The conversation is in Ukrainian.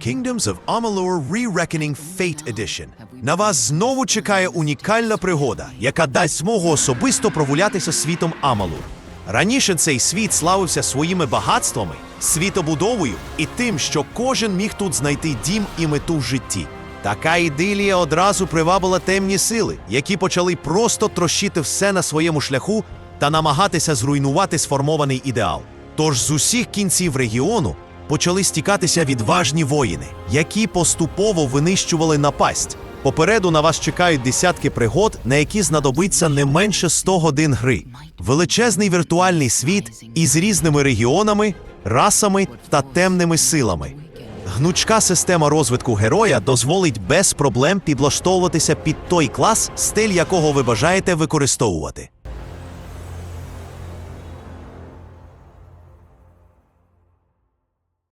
Kingdoms of Amalur Re-Reckoning Fate Edition. На вас знову чекає унікальна пригода, яка дасть змогу особисто прогулятися світом Амалур. Раніше цей світ славився своїми багатствами, світобудовою і тим, що кожен міг тут знайти дім і мету в житті. Така ідилія одразу привабила темні сили, які почали просто трощити все на своєму шляху та намагатися зруйнувати сформований ідеал. Тож з усіх кінців регіону почали стікатися відважні воїни, які поступово винищували напасть. Попереду на вас чекають десятки пригод, на які знадобиться не менше 100 годин гри. Величезний віртуальний світ із різними регіонами, расами та темними силами. Гнучка система розвитку героя дозволить без проблем підлаштовуватися під той клас, стиль якого ви бажаєте використовувати.